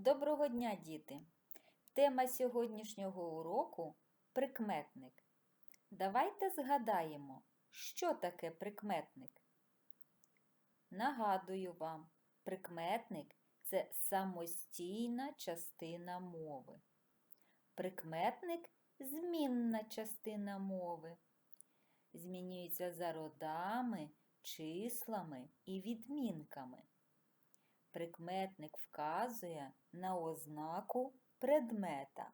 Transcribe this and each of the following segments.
Доброго дня, діти! Тема сьогоднішнього уроку прикметник. Давайте згадаємо, що таке прикметник. Нагадую вам, прикметник це самостійна частина мови. Прикметник змінна частина мови. Змінюється за родами, числами і відмінками. Прикметник вказує на ознаку предмета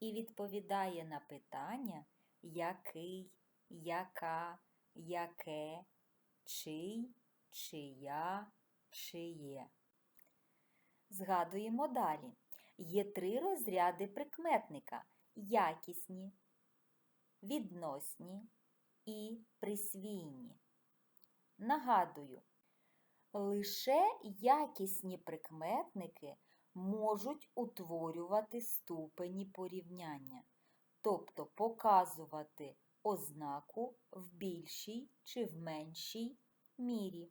і відповідає на питання який, яка, яке, чий, чия, чиє. Згадуємо далі. Є три розряди прикметника якісні, відносні і присвійні. Нагадую, Лише якісні прикметники можуть утворювати ступені порівняння, тобто показувати ознаку в більшій чи в меншій мірі.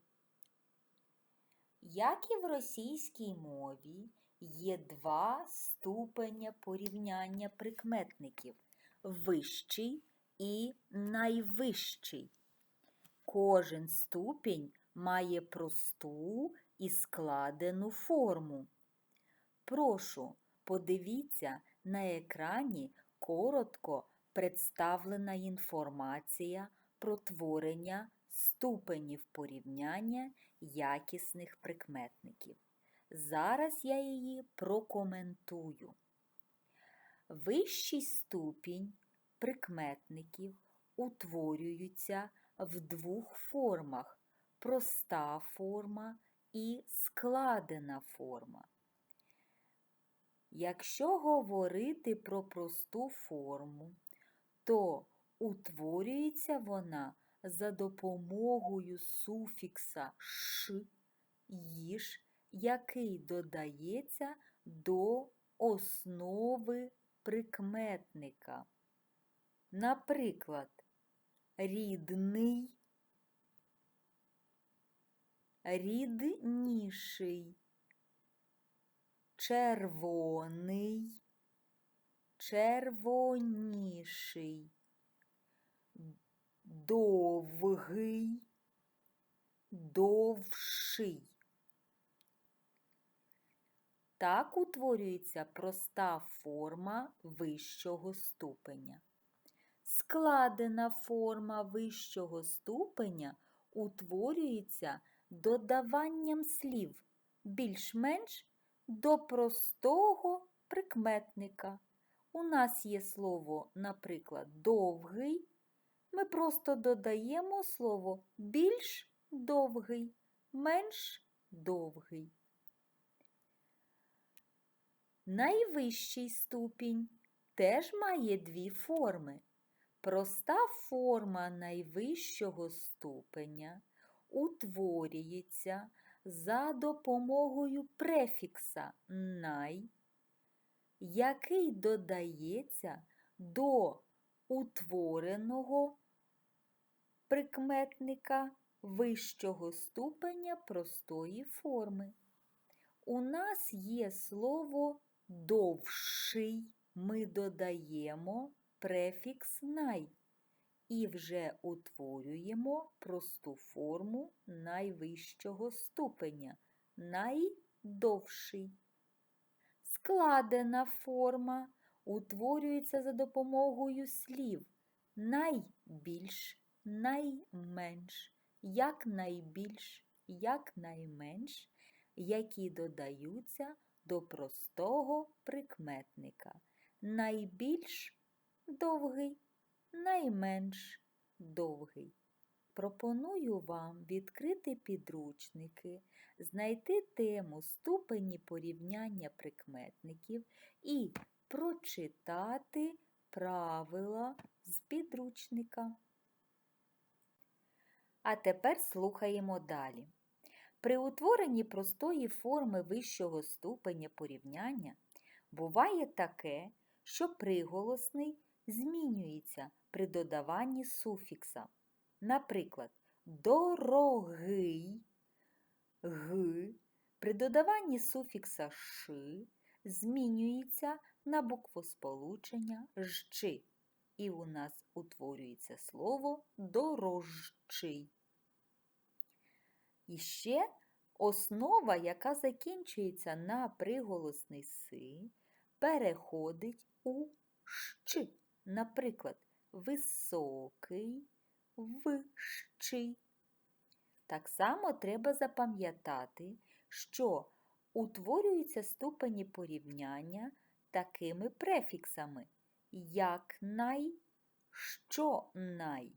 Як і в російській мові, є два ступеня порівняння прикметників вищий і найвищий. Кожен ступінь має просту і складену форму. Прошу, подивіться на екрані коротко представлена інформація про творення ступенів порівняння якісних прикметників. Зараз я її прокоментую. Вищий ступінь прикметників утворюються в двох формах проста форма і складена форма. Якщо говорити про просту форму, то утворюється вона за допомогою суфікса ш, їж, який додається до основи прикметника. Наприклад, рідний рідніший, червоний, червоніший, довгий, довший. Так утворюється проста форма вищого ступеня. Складена форма вищого ступеня утворюється додаванням слів більш-менш до простого прикметника. У нас є слово, наприклад, довгий. Ми просто додаємо слово більш довгий, менш довгий. Найвищий ступінь теж має дві форми. Проста форма найвищого ступеня утворюється за допомогою префікса най, який додається до утвореного прикметника вищого ступеня простої форми. У нас є слово довший, ми додаємо префікс най і вже утворюємо просту форму найвищого ступеня найдовший. Складена форма утворюється за допомогою слів найбільш, найменш, якнайбільш, якнайменш, які додаються до простого прикметника. Найбільш довгий найменш довгий. Пропоную вам відкрити підручники, знайти тему ступені порівняння прикметників і прочитати правила з підручника. А тепер слухаємо далі. При утворенні простої форми вищого ступеня порівняння буває таке, що приголосний змінюється при додаванні суфікса. Наприклад, дорогий г При додаванні суфікса ши змінюється на буквосполучення жчи, і у нас утворюється слово дорожчий. І ще основа, яка закінчується на приголосний си, переходить у щ. Наприклад, високий, вищий. Так само треба запам'ятати, що утворюються ступені порівняння такими префіксами, як най, що най.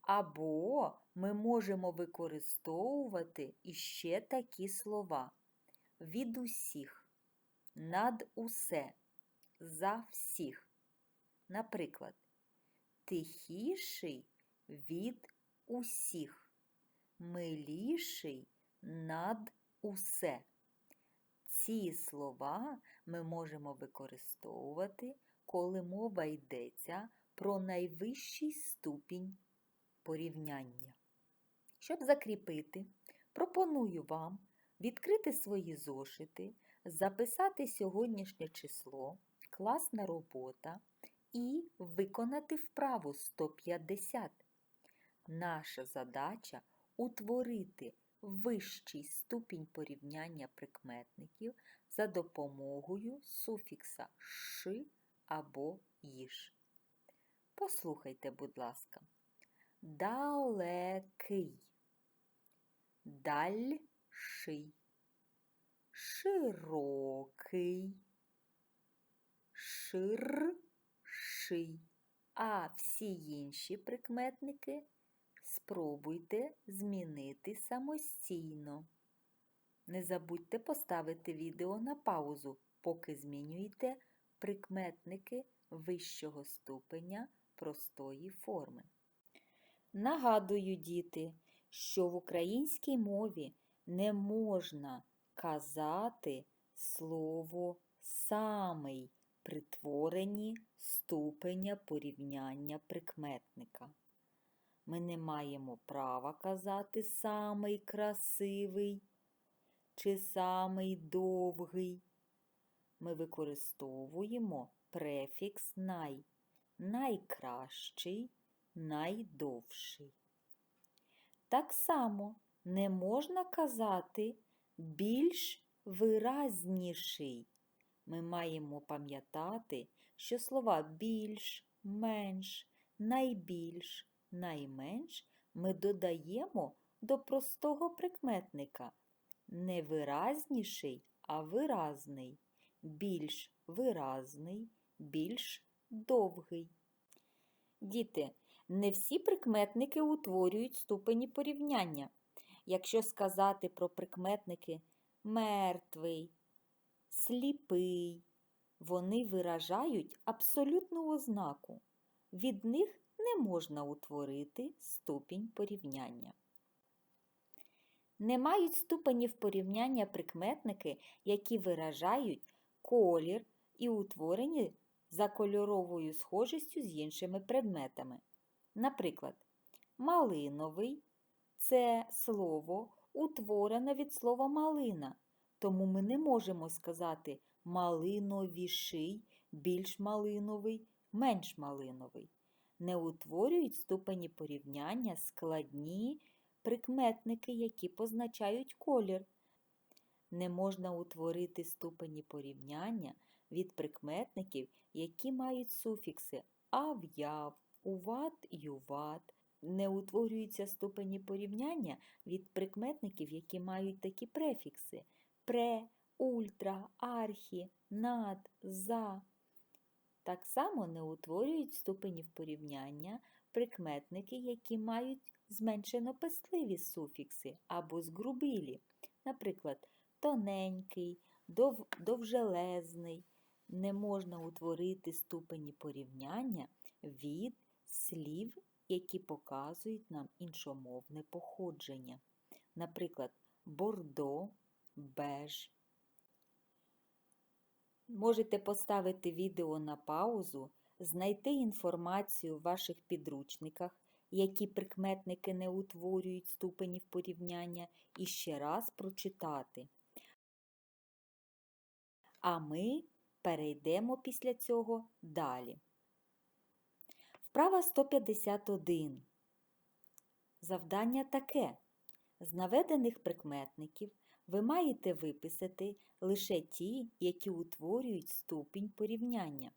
Або ми можемо використовувати іще такі слова від усіх, над усе, за всіх. Наприклад, тихіший від усіх, миліший над усе. Ці слова ми можемо використовувати, коли мова йдеться про найвищий ступінь порівняння. Щоб закріпити, пропоную вам відкрити свої зошити, записати сьогоднішнє число, класна робота і виконати вправу 150. Наша задача утворити вищий ступінь порівняння прикметників за допомогою суфікса ши або їж. Послухайте, будь ласка. Далекий, дальший, широкий, ширший. А всі інші прикметники спробуйте змінити самостійно. Не забудьте поставити відео на паузу, поки змінюєте прикметники вищого ступеня простої форми. Нагадую, діти, що в українській мові не можна казати слово самий при творенні ступеня порівняння прикметника. Ми не маємо права казати самий красивий чи самий довгий. Ми використовуємо префікс най, найкращий найдовший. Так само не можна казати більш виразніший. Ми маємо пам'ятати, що слова більш, менш, найбільш, найменш ми додаємо до простого прикметника не виразніший, а виразний, більш виразний, більш довгий. Діти, не всі прикметники утворюють ступені порівняння. Якщо сказати про прикметники мертвий, сліпий, вони виражають абсолютну ознаку. Від них не можна утворити ступінь порівняння. Не мають ступенів порівняння прикметники, які виражають колір і утворені за кольоровою схожістю з іншими предметами. Наприклад, малиновий це слово утворене від слова малина, тому ми не можемо сказати малиновіший, більш малиновий, менш малиновий. Не утворюють ступені порівняння складні прикметники, які позначають колір. Не можна утворити ступені порівняння від прикметників, які мають суфікси ав-яв, уват, юват. Не утворюються ступені порівняння від прикметників, які мають такі префікси пре, ультра, архі, над, за. Так само не утворюють ступенів порівняння прикметники, які мають зменшено пестливі суфікси або згрубилі, наприклад, тоненький, дов, довжелезний. Не можна утворити ступені порівняння від слів, які показують нам іншомовне походження. Наприклад, бордо, беж. Можете поставити відео на паузу, знайти інформацію в ваших підручниках, які прикметники не утворюють ступенів порівняння, і ще раз прочитати. А ми перейдемо після цього далі. Вправа 151. Завдання таке. З наведених прикметників ви маєте виписати лише ті, які утворюють ступінь порівняння.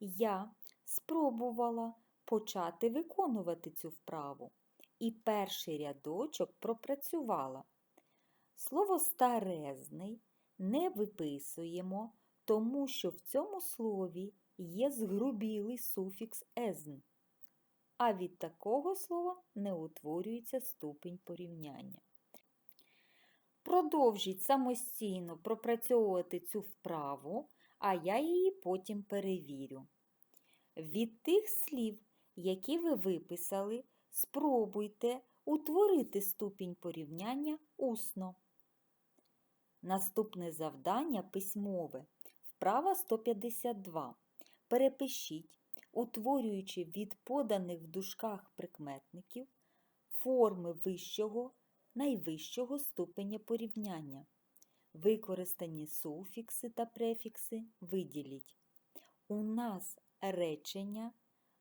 Я спробувала почати виконувати цю вправу і перший рядочок пропрацювала. Слово старезний не виписуємо, тому що в цьому слові є згрубілий суфікс езн, а від такого слова не утворюється ступінь порівняння. Продовжіть самостійно пропрацьовувати цю вправу, а я її потім перевірю. Від тих слів, які ви виписали, спробуйте утворити ступінь порівняння усно. Наступне завдання письмове. Вправа 152. Перепишіть, утворюючи від поданих в дужках прикметників форми вищого, найвищого ступеня порівняння. Використані суфікси та префікси виділіть. У нас речення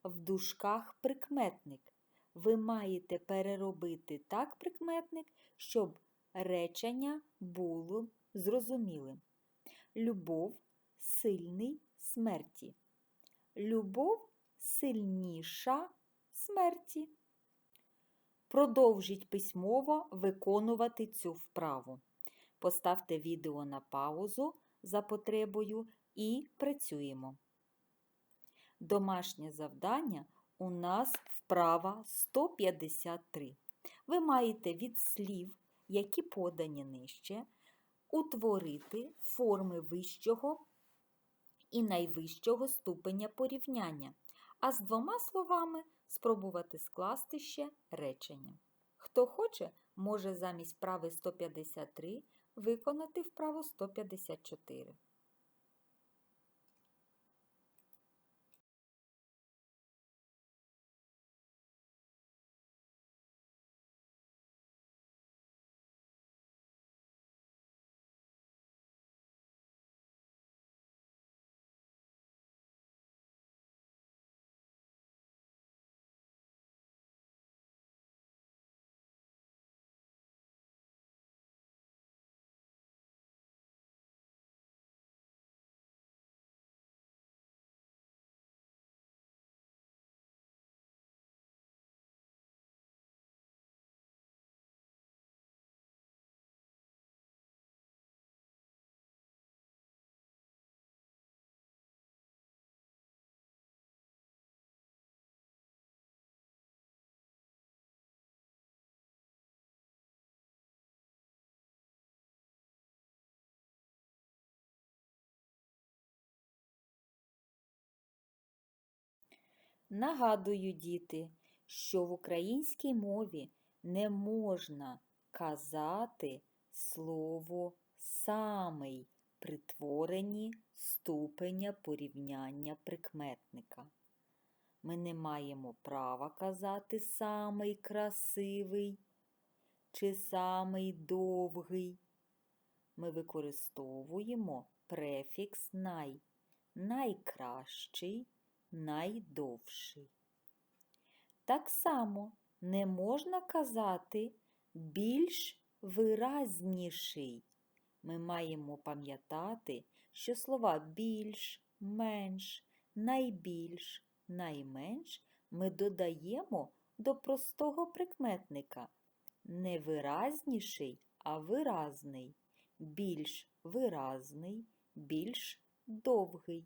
в дужках прикметник. Ви маєте переробити так прикметник, щоб речення було зрозумілим. Любов сильний смерті. Любов сильніша смерті. Продовжіть письмово виконувати цю вправу. Поставте відео на паузу за потребою і працюємо. Домашнє завдання у нас вправа 153. Ви маєте від слів, які подані нижче, утворити форми вищого і найвищого ступеня порівняння, а з двома словами спробувати скласти ще речення. Хто хоче, може замість вправи 153 виконати вправу 154. Нагадую, діти, що в українській мові не можна казати слово самий при творенні ступеня порівняння прикметника. Ми не маємо права казати самий красивий чи самий довгий. Ми використовуємо префікс най, найкращий найдовший. Так само не можна казати більш виразніший. Ми маємо пам'ятати, що слова більш, менш, найбільш, найменш ми додаємо до простого прикметника не виразніший, а виразний, більш виразний, більш довгий.